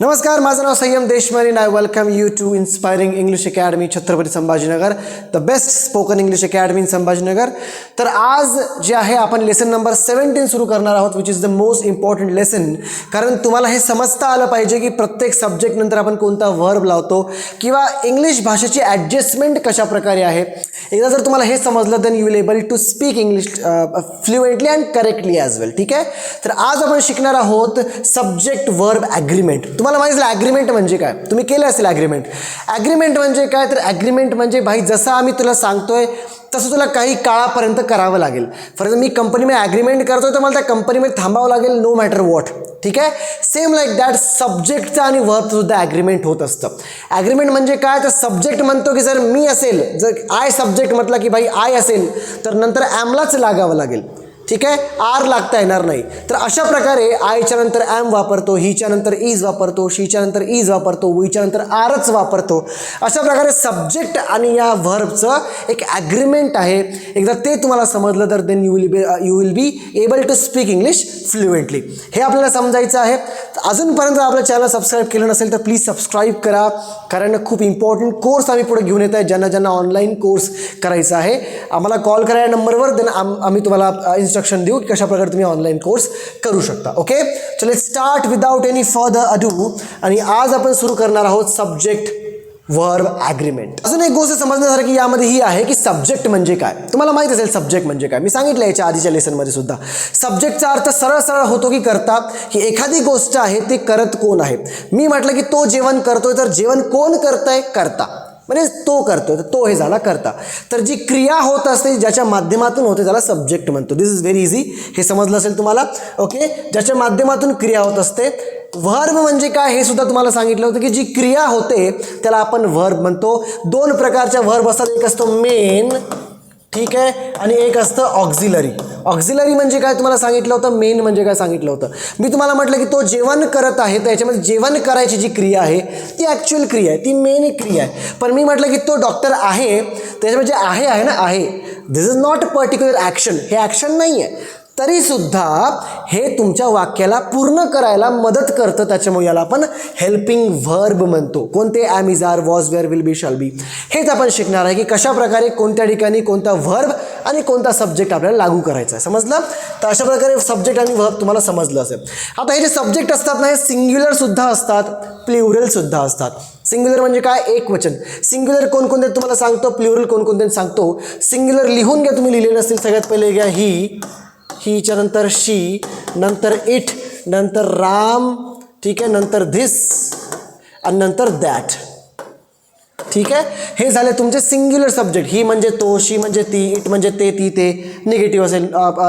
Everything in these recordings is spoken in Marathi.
नमस्कार माझं नाव Sanyam Deshmane I welcome you to inspiring English academy Chhatrapati Sambhajinagar the best spoken English academy in Sambhajinagar. तर आज जे आहे आपण लेसन नंबर सेवन्टीन सुरू करणार आहोत which is the most important lesson कारण तुम्हाला हे समजता आलं पाहिजे की प्रत्येक सब्जेक्ट नंतर आपण कोणता वर्ब लावतो किंवा इंग्लिश भाषेची ॲडजस्टमेंट कशा प्रकारे आहे. एकदा जर तुम्हाला हे समजलं then you will able to speak English fluently and correctly as well ठीक आहे? तर आज आपण शिकणार आहोत सब्जेक्ट वर्ब ॲग्रीमेंट तुम्हाला माहिती ॲग्रीमेंट म्हणजे काय? तुम्ही केलं असेल ॲग्रीमेंट ॲग्रीमेंट म्हणजे काय? तर ॲग्रीमेंट म्हणजे भाई जसं आम्ही तुला सांगतोय तसं तुला काही काळापर्यंत करावं लागेल. फॉर एक्झाम्पल मी कंपनीमध्ये ॲग्रीमेंट करतोय तर मला त्या कंपनीमध्ये थांबावं लागेल नो मॅटर वॉट ठीक आहे? सेम लाईक दॅट सब्जेक्टचं आणि वर्बचं सुद्धा ॲग्रीमेंट होत असतं. ॲग्रीमेंट म्हणजे काय? तर सब्जेक्ट म्हणतो की जर मी असेल जर आय सब्जेक्ट म्हटलं की भाई आय असेल तर नंतर ॲमलाच लागावं लागेल. ठीक आहे? आर लागता येणार नाही. तर अशा प्रकारे आयच्या नंतर ॲम वापरतो हीच्या नंतर इज वापरतो शीच्या नंतर इज वापरतो वीच्या नंतर आरच वापरतो. अशा प्रकारे सब्जेक्ट आणि या व्हर्बचं एक ॲग्रीमेंट आहे. एकदा ते तुम्हाला समजलं तर then you will be you will be able to speak English fluently हे आपल्याला समजायचं आहे. तर अजूनपर्यंत आपलं चॅनल सबस्क्राईब केलं नसेल तर प्लीज सबस्क्राईब करा. कारण खूप इम्पॉर्टंट कोर्स आम्ही पुढे घेऊन येत आहे. ज्यांना ज्यांना ऑनलाईन कोर्स करायचा आहे. आम्हाला कॉल करा या नंबरवर देन आम आम्ही तुम्हाला uh, इन्स्ट्रक्शन देऊ की कशा प्रकारे तुम्ही ऑनलाईन कोर्स करू शकता ओके चले start without any further ado आणि आज आपण सुरू करणार आहोत सब्जेक्ट वर्ब ॲग्रीमेंट अजून एक गोष्ट समजण्यासारखी यामध्ये ही आहे की सब्जेक्ट म्हणजे काय? तुम्हाला माहीत असेल सब्जेक्ट म्हणजे काय. मी सांगितलं याच्या आधीच्या लेसनमध्ये सुद्धा. सब्जेक्टचा अर्थ सरळ सरळ होतो की करता की एखादी गोष्ट आहे ती करत कोण आहे? मी म्हटलं की तो जेवण करतोय तर जेवण कोण करतंय? करता. म्हणजे तो करतो तर तो हे झाला करता. तर जी क्रिया होत असते ज्याच्या माध्यमातून होते त्याला सब्जेक्ट म्हणतो. दिस इज व्हेरी इझी हे समजलं असेल तुम्हाला? ओके ज्याच्या माध्यमातून क्रिया होत असते व्हर्ब म्हणजे काय? हे सुद्धा तुम्हाला सांगितलं होतं की जी क्रिया होते त्याला आपण व्हर्ब म्हणतो. दोन प्रकारच्या व्हर्ब असतात. एक असतो मेन ठीक आहे? आणि एक असतं ऑक्झिलरी ऑक्झिलरी म्हणजे काय तुम्हाला सांगितलं होतं? मेन म्हणजे काय सांगितलं होतं? मी तुम्हाला म्हटलं की तो जेवण करत आहे तर याच्यामध्ये जेवण करायची जी क्रिया आहे ती ॲक्च्युअल क्रिया आहे ती मेन क्रिया आहे. पण मी म्हटलं की तो डॉक्टर आहे त्याच्यामध्ये जे आहे आहे ना आहे. This is not particular action हे ॲक्शन नाही आहे तरीसुद्धा हे तुमच्या वाक्याला पूर्ण करायला मदत करतं. त्याच्यामुळे याला आपण हेल्पिंग व्हर्ब म्हणतो. कोणते am is are was were will be shall be हेच आपण शिकणार आहे की कशा प्रकारे कोणत्या ठिकाणी कोणता व्हर्ब आणि कोणता सब्जेक्ट आपल्याला लागू करायचा आहे. समजलं? तर अशा प्रकारे सब्जेक्ट आणि व्हर्ब तुम्हाला समजलं असेल. आता हे जे सब्जेक्ट असतात ना हे सिंग्युलरसुद्धा असतात प्ल्युरलसुद्धा असतात. सिंग्युलर म्हणजे काय? एक वचन. सिंग्युलर कोणकोणते तुम्हाला सांगतो? प्ल्युरल कोणकोणते सांगतो? सिंग्युलर लिहून घ्या तुम्ही लिहिलेलं असतील. सगळ्यात पहिले घ्या ही हीच्या नंतर शी नंतर इट नंतर राम ठीक आहे नंतर धिस आणि नंतर दॅट ठीक आहे? हे झाले तुमचे सिंग्युलर सब्जेक्ट ही म्हणजे तो शी म्हणजे ती इट म्हणजे ते ती ते. निगेटिव्ह असेल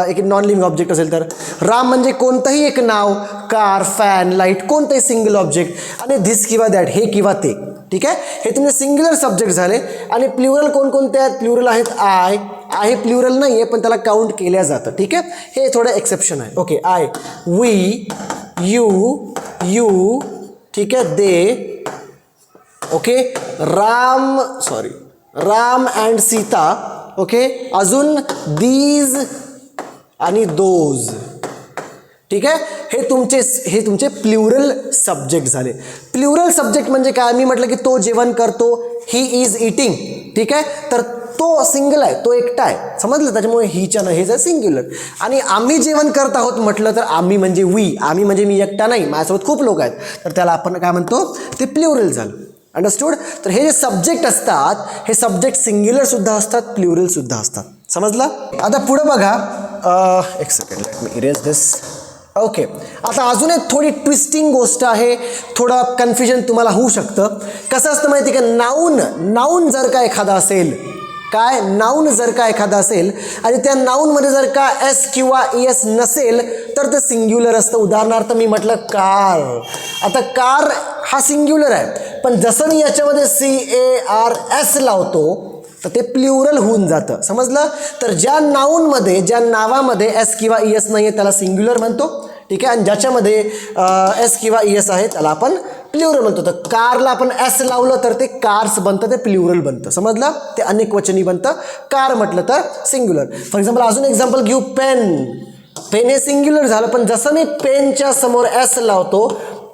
एक नॉन लिव्हिंग ऑब्जेक्ट असेल तर. राम म्हणजे कोणतंही एक नाव कार फॅन लाइट कोणतंही सिंगल ऑब्जेक्ट आणि धिस किंवा दॅट हे किंवा ते. ठीक आहे? हे तुमचे सिंग्युलर सब्जेक्ट झाले. आणि प्ल्युरल कोणकोणते आहेत? प्ल्युरल आहेत आय आहे प्ल्युरल नाही आहे पण त्याला काउंट केल्या जातं. ठीक आहे? हे थोडं एक्सेप्शन आहे. Okay I we you you ठीक आहे? They okay Ram sorry Ram and Sita okay अजून दीज आणि दोज ठीक आहे? हे तुमचे हे तुमचे प्ल्युरल सब्जेक्ट झाले. प्ल्युरल सब्जेक्ट म्हणजे काय? मी म्हटलं की तो जेवण करतो ही इज इटिंग ठीक आहे? तर तो सिंगल आहे तो एकटा आहे. समजलं? त्याच्यामुळे हिच्या न हेच आहे सिंग्युलर आणि आम्ही जेवण करत आहोत म्हटलं तर आम्ही म्हणजे वी आम्ही म्हणजे मी एकटा नाही. माझ्यासोबत खूप लोक आहेत. तर त्याला आपण काय म्हणतो? ते प्ल्युरल झालं. अंडरस्टूड तर हे जे सब्जेक्ट असतात हे सब्जेक्ट सिंग्युलरसुद्धा असतात प्ल्युरलसुद्धा असतात. समजलं? आता पुढं बघा. एक सेकंड मी इरेज दिस ओके आता अजून एक थोडी ट्विस्टिंग गोष्ट आहे. थोडं कन्फ्युजन तुम्हाला होऊ शकतं. कसं असतं माहिती का? नाऊन नाऊन जर का एखादा असेल काय? नाऊन जर का एखादा असेल आणि त्या नाऊनमध्ये जर का एस किंवा एस नसेल तर ते सिंग्युलर असतं. उदाहरणार्थ मी म्हटलं कार आता कार हा सिंग्युलर आहे. पण जसं मी याच्यामध्ये सी ए आर एस लावतो तर ते प्ल्युरल होऊन जातं. समजलं? तर ज्या नाऊनमध्ये ज्या नावामध्ये एस किंवा ई एस नाही आहे त्याला सिंग्युलर म्हणतो. ठीक आहे? आणि ज्याच्यामध्ये एस किंवा ई एस आहे त्याला आपण प्ल्युरल म्हणतो. तर कारला आपण एस लावलं तर ते कार्स बनतं ते प्ल्युरल बनतं. समजलं? ते अनेक वचनी बनतं. कार म्हटलं तर सिंग्युलर फॉर एक्झाम्पल अजून एक्झाम्पल घेऊ. पेन पेन हे सिंग्युलर झालं पण जसं मी पेनच्या समोर एस लावतो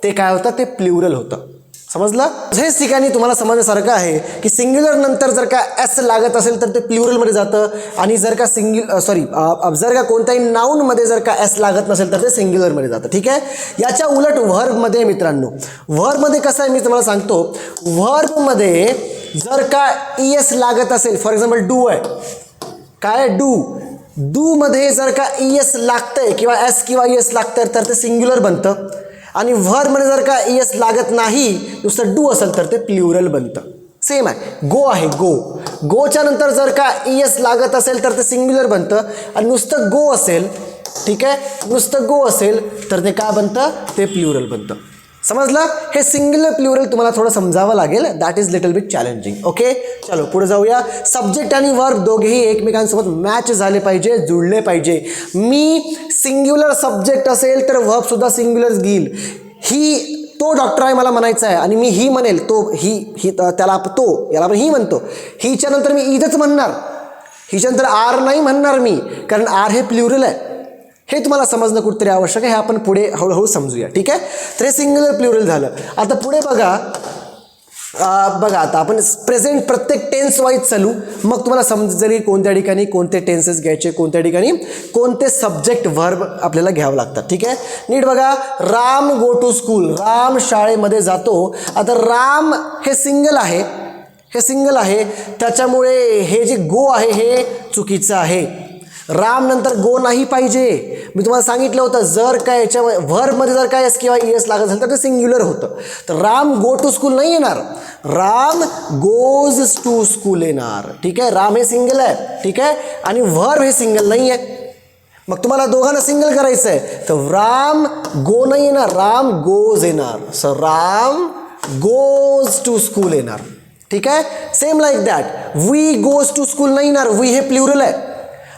ते काय होतं? ते प्ल्युरल होतं. समजलं? हेच ठिकाणी तुम्हाला समजण्यासारखं आहे की सिंग्युलर नंतर जर का एस लागत असेल तर ते प्ल्युरलमध्ये जातं आणि जर का सिंग्यु सॉरी जर का कोणत्याही नाऊनमध्ये जर का एस लागत नसेल तर ते सिंग्युलरमध्ये जातं ठीक आहे? याच्या उलट व्हर्बमध्ये मित्रांनो व्हर्बमध्ये कसं आहे मी तुम्हाला सांगतो. व्हर्बमध्ये जर का ई एस लागत असेल फॉर एक्झाम्पल डू आहे. काय डू डूमध्ये जर का ई एस लागतंय किंवा एस किंवा ई एस लागतंय तर ते सिंग्युलर बनतं. आणि व्हरमध्ये म्हणजे जर का एस लागत नाही नुसतं डू असेल तर ते प्ल्युरल बनतं. सेम आहे. गो आहे गो. गोच्या नंतर जर का एस लागत असेल तर ते सिंग्युलर बनतं. आणि नुसतं गो असेल ठीक आहे? नुसतं गो असेल तर ते काय बनतं? ते प्ल्युरल बनतं. समजलं? हे सिंग्युलर प्लुरल तुम्हाला थोडं समजावं लागेल. That is little bit challenging okay चलो पुढे जाऊया. सब्जेक्ट आणि वर्ब दोघेही एकमेकांसोबत मॅच झाले पाहिजे जुळले पाहिजे. मी सिंग्युलर सब्जेक्ट असेल तर वर्बसुद्धा सिंग्युलर घेईल. ही तो डॉक्टर आहे मला म्हणायचं आहे. आणि मी ही म्हणेल तो ही ही त्याला तो याला आपण ही म्हणतो. हिच्यानंतर मी इथंच म्हणणार. हिच्यानंतर आर नाही म्हणणार मी. कारण आर हे प्ल्युरल आहे. हे तुम्हाला समजणं कुठेतरी आवश्यक आहे हे आपण पुढे हळूहळू समजूया. ठीक आहे? तर हे सिंग्युलर प्ल्युरल झालं. आता पुढे बघा. बघा आता आपण प्रेझेंट प्रत्येक टेन्स वाईज चालू. मग तुम्हाला समजेल की कोणत्या ठिकाणी कोणते टेन्सेस घ्यायचे कोणत्या ठिकाणी कोणते सब्जेक्ट व्हर्ब आपल्याला घ्यावं लागतात. ठीक आहे? नीट बघा. Ram go to school Ram शाळेमध्ये जातो. आता राम हे सिंगल आहे. हे सिंगल आहे. त्याच्यामुळे हे जे गो आहे हे चुकीचं आहे. राम नंतर गो नाही पाहिजे. मी तुम्हाला सांगितलं होतं जर काय याच्या व्हरमध्ये जर काय एस किंवा एस लागत असेल तर ते सिंग्युलर होतं. तर राम गो टू स्कूल नाही येणार. राम गोज टू स्कूल येणार. ठीक आहे? राम हे सिंगल आहे. ठीक आहे? आणि व्हर्ब हे सिंगल नाही आहे. मग तुम्हाला दोघांना सिंगल करायचं आहे तर राम गो नाही येणार. राम गोज येणार. Sir Ram goes to school येणार. ठीक आहे? Same like that we goes to school नाही येणार. वी हे प्ल्युरल आहे.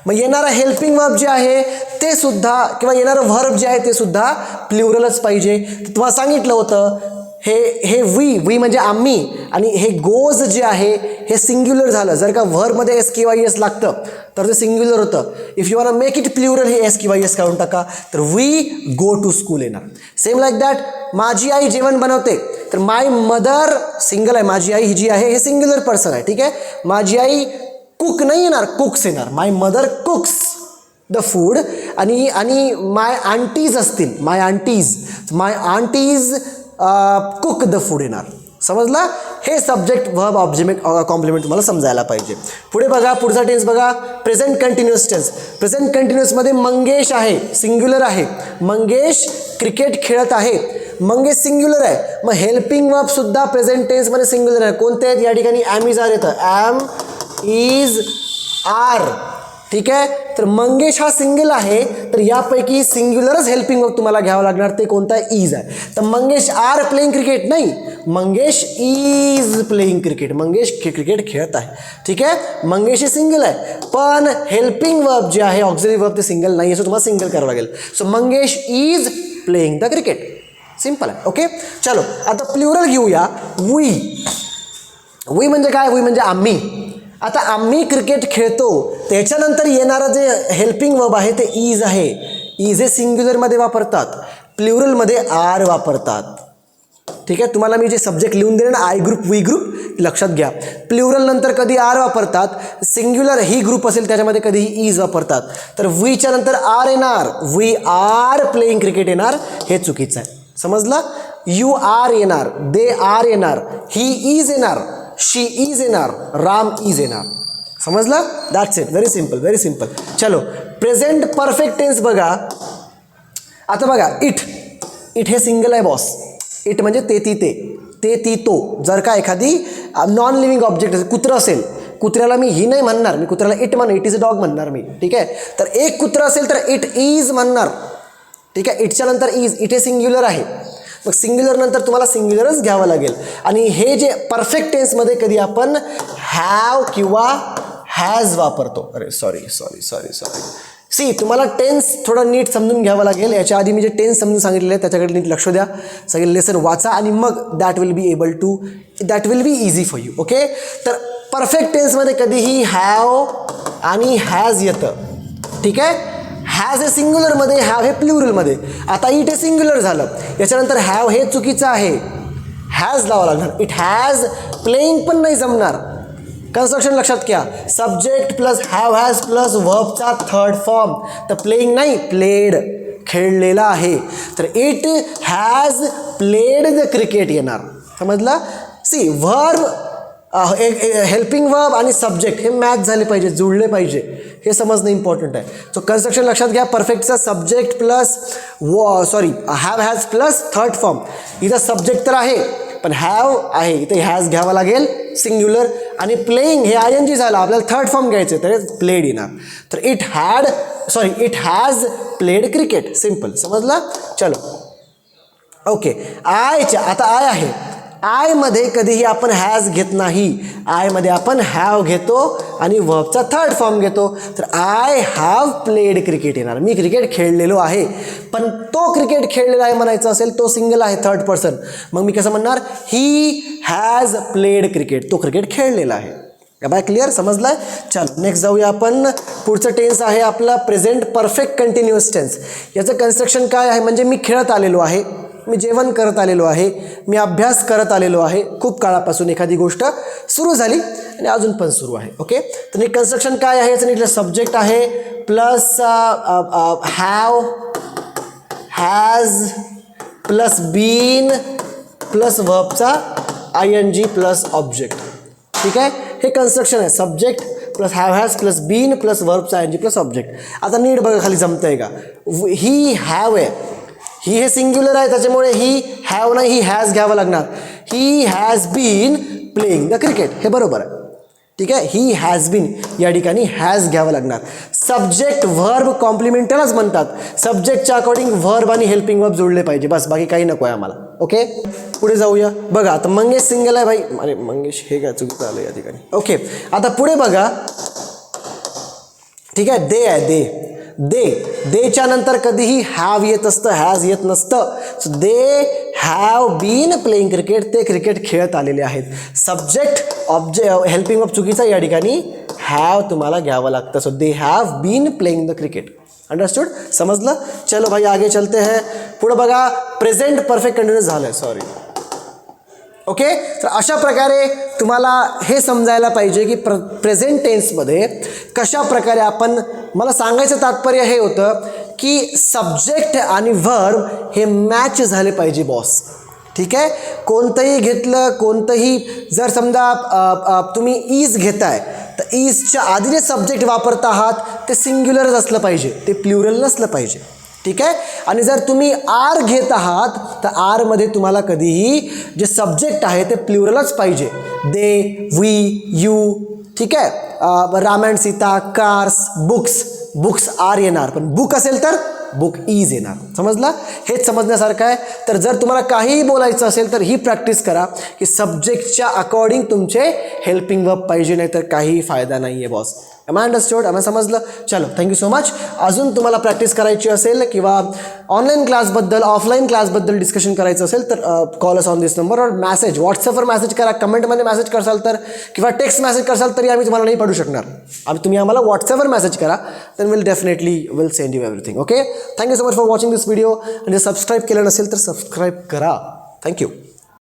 मग येणारं हेल्पिंग वर्ब जे आहे ते सुद्धा किंवा येणारं व्हर्ब जे आहे ते सुद्धा प्ल्युरलच पाहिजे. तुम्हाला सांगितलं होतं हे हे वी वी म्हणजे आम्ही आणि हे गोज जे आहे हे सिंग्युलर झालं. जर का व्हरमध्ये एस किंवा एस लागतं तर ते सिंग्युलर होतं. If you are make it plural हे एस किंवा एस काढून टाका. तर वी गो टू स्कूल येणार. सेम लाईक दॅट माझी आई जेवण बनवते. तर माय मदर सिंगल आहे. माझी आई ही जी आहे हे सिंग्युलर पर्सन आहे. ठीक आहे? माझी आई कुक नाही येणार कुक्स येणार. My mother cooks the food आणि आणि माय आंटीज असतील my aunties my aunties cook the food येणार. समजला? हे सब्जेक्ट व्हब ऑब्जेक्ट कॉम्प्लिमेंट तुम्हाला समजायला पाहिजे. पुढे बघा पुढचा टेन्स बघा. प्रेझेंट कंटिन्युअस टेन्स प्रेझेंट कंटिन्युअसमध्ये मंगेश आहे सिंग्युलर आहे. मंगेश क्रिकेट खेळत आहे. मंगेश सिंग्युलर आहे. मग हेल्पिंग वर्बसुद्धा प्रेझेंट टेन्समध्ये सिंग्युलर आहे. कोणते आहेत? या ठिकाणी ॲमिझार येतं. ॲम इज आर ठीक आहे? तर मंगेश हा सिंगल आहे. तर यापैकी सिंग्युलरच हेल्पिंग वर्क तुम्हाला घ्यावं लागणार. ते कोणता इज आहे? तर मंगेश आर प्लेइंग क्रिकेट नाही. Mangesh is playing cricket Mangesh cricket खेळत आहे. ठीक आहे? मंगेश हे सिंगल आहे. पण हेल्पिंग वर्ब जे आहे ऑक्झरी वर्ब ते सिंगल नाही असं तुम्हाला सिंगल करावं लागेल. So Mangesh is playing the cricket simple आहे. ओके चलो आता प्ल्युरल घेऊया. वी वी म्हणजे काय? वी म्हणजे आम्ही. आता आम्ही क्रिकेट खेळतो त्याच्यानंतर येणारं जे हेल्पिंग वब आहे ते इज आहे. इज हे सिंग्युलरमध्ये वापरतात प्ल्युरलमध्ये आर वापरतात. ठीक आहे? तुम्हाला मी जे सब्जेक्ट लिहून दिले ना आय ग्रुप वी ग्रुप लक्षात घ्या. प्ल्युरल नंतर कधी आर वापरतात सिंग्युलर ही ग्रुप असेल त्याच्यामध्ये कधीही इज वापरतात. तर वीच्या नंतर आर येणार. वी आर प्लेईंग क्रिकेट येणार हे चुकीचं आहे. समजलं? यू आर येणार. दे आर येणार. ही इज येणार. शी इज येणार राम इज येणार समजलं? That's it very simple very simple चलो प्रेझेंट परफेक्ट टेन्स बघा. आता बघा इट इट हे सिंगल आहे बॉस इट म्हणजे ते ती ते. ते ती तो. जर का एखादी नॉन लिव्हिंग ऑब्जेक्ट असेल कुत्रं असेल कुत्र्याला मी ही नाही म्हणणार. मी कुत्र्याला इट म्हणणार इट इज अ डॉग म्हणणार मी. ठीक आहे? तर एक कुत्रं असेल तर इट इज म्हणणार. ठीक आहे? इटच्या नंतर इज इट हे सिंग्युलर आहे. मग सिंग्युलर नंतर तुम्हाला सिंग्युलरच घ्यावं लागेल. आणि हे जे परफेक्ट टेन्समध्ये कधी आपण हॅव किंवा हॅज वापरतो. अरे sorry sorry sorry sorry see तुम्हाला टेन्स थोडं नीट समजून घ्यावं लागेल. याच्या आधी मी जे टेन्स समजून सांगितलेले आहे त्याच्याकडे नीट लक्ष द्या. सगळे लेसन वाचा आणि मग that will be able to that will be easy for you okay तर परफेक्ट टेन्समध्ये कधीही हॅव आणि हॅज येतं. ठीक आहे? हॅज हे सिंग्युलरमध्ये हॅव हे प्ल्युरलमध्ये आता इट हे सिंग्युलर झालं. याच्यानंतर हॅव हे चुकीचं आहे. हॅज लावा लागणार. इट हॅज प्लेईंग पण नाही जमणार. कन्स्ट्रक्शन लक्षात घ्या. Subject plus have has plus वर्बचा third form तर प्लेईंग नाही प्लेड खेळलेला आहे. तर it has played the cricket येणार. समजलं? सी वर्ब एक हेल्पिंग वर्ब आणि सब्जेक्ट हे मॅच झाले पाहिजे जुळले पाहिजे. हे समजणं इम्पॉर्टंट आहे. सो कन्स्ट्रक्शन लक्षात घ्या. परफेक्टचा सब्जेक्ट प्लस व sorry have has plus third form इथं सब्जेक्ट तर आहे पण हॅव आहे. इथे हॅज घ्यावा लागेल सिंग्युलर आणि प्लेईंग हे आय एन जी झालं. आपल्याला थर्ड फॉर्म घ्यायचे तर प्लेड येणार. तर it had sorry it has played cricket simple समजलं? चलो. ओके आयच्या आता आय आहे. आयमध्ये कधीही आपण हॅज घेत नाही. आयमध्ये आपण हॅव घेतो आणि वर्बचा थर्ड फॉर्म घेतो. तर आय हॅव प्लेड क्रिकेट येणार. मी क्रिकेट खेळलेलो आहे. पण तो क्रिकेट खेळलेला आहे म्हणायचं असेल तो सिंगल आहे थर्ड पर्सन मग मी कसं म्हणणार? ही हॅज प्लेड क्रिकेट तो क्रिकेट खेळलेला आहे. बाय क्लिअर समजलाय? चल नेक्स्ट जाऊया आपण. पुढचं टेन्स आहे आपला प्रेझेंट परफेक्ट कंटिन्युअस टेन्स याचं कन्स्ट्रक्शन काय आहे? म्हणजे मी खेळत आलेलो आहे. मी जेवण करत आलेलो आहे. मी अभ्यास करत आलेलो आहे. खूप काळापासून एखादी गोष्ट सुरू झाली आणि अजून पण सुरू आहे. ओके तर नीट कन्स्ट्रक्शन काय आहे? याचं नीट सब्जेक्ट आहे. Plus have has plus been plus वर्बचा I N G plus object ठीक आहे? हे कन्स्ट्रक्शन आहे. Subject plus have has plus been plus वर्बचा I N G plus object आता नीट बघा खाली जमतंय का? ही हॅव आहे. ही हे सिंग्युलर आहे त्याच्यामुळे ही हॅव नाही ही हॅज घ्यावं लागणार. He has been playing the cricket हे बरोबर आहे. ठीक आहे? ही हॅज बीन या ठिकाणी हॅज घ्यावं लागणार. सब्जेक्ट व्हर्ब कॉम्प्लिमेंटरच म्हणतात. सब्जेक्टच्या अकॉर्डिंग व्हर्ब आणि हेल्पिंग वर्ब जोडले पाहिजे. बस बाकी काही नको आहे आम्हाला. ओके पुढे जाऊया. बघा आता मंगेश सिंगल आहे भाई. अरे मंगेश हे काय चुकीचं आलं या ठिकाणी? ओके आता पुढे बघा. ठीक आहे? दे आहे दे. दे. देच्या नंतर कधीही हॅव येत असतं हॅज येत नसतं. They have been playing cricket ते क्रिकेट खेळत आलेले आहेत. सब्जेक्ट ऑब्जे हेल्पिंग ऑफ चुकीचा या ठिकाणी हॅव तुम्हाला घ्यावं लागतं. So they have been playing the cricket understood समजलं? चलो भाई आगे चलते हैं. पुढं बघा. प्रेझेंट परफेक्ट कंटिन्यूस झालं सॉरी ओके तर अशा प्रकारे तुम्हाला हे समजायला पाहिजे की प्र प्रेझेंट टेन्समध्ये कशा प्रकारे आपण मला सांगायचं तात्पर्य हे होतं की सब्जेक्ट आणि व्हर्ब हे मॅच झाले पाहिजे बॉस ठीक आहे? कोणतंही घेतलं कोणतंही जर समजा तुम्ही ईज घेताय तर ईजच्या आधी जे सब्जेक्ट वापरत आहात ते सिंग्युलरच असलं पाहिजे ते प्लुरल नसलं पाहिजे. ठीक आहे? आणि जर तुम्ही आर घेत आहात तर आरमध्ये तुम्हाला कधीही जे सब्जेक्ट आहे ते प्लुरलच पाहिजे. दे वी यू ठीक आहे? Ramayan Sita cars books books are येणार. पण बुक असेल तर बुक इज येणार. समजला? हेच समजण्यासारखं आहे. तर जर तुम्हाला काहीही बोलायचं असेल तर ही प्रॅक्टिस करा की सब्जेक्टच्या अकॉर्डिंग तुमचे हेल्पिंग वर्ब पाहिजे नाही तर काहीही फायदा नाही आहे बॉस एम आय अंडरस्टूड आम्हाला समजलं? चलो थँक्यू सो मच अजून तुम्हाला प्रॅक्टिस करायची असेल किंवा ऑनलाईन क्लासबद्दल ऑफलाईन क्लासबद्दल डिस्कशन करायचं असेल तर call us on this number और मॅसेज व्हॉट्सअपवर मॅसेज करा कमेंटमध्ये मॅसेज करसाल तर किंवा टेक्स्ट मॅसेज करसाल तरी आम्ही तुम्हाला नाही पडू शकणार. आम्ही तुम्ही आम्हाला व्हॉट्सअपवर मॅसेज करा तर will definitely will send you everything okay thank you so much for watching this video आणि जर सबस्क्राईब केलं नसेल तर सबस्क्राईब करा. थँक्यू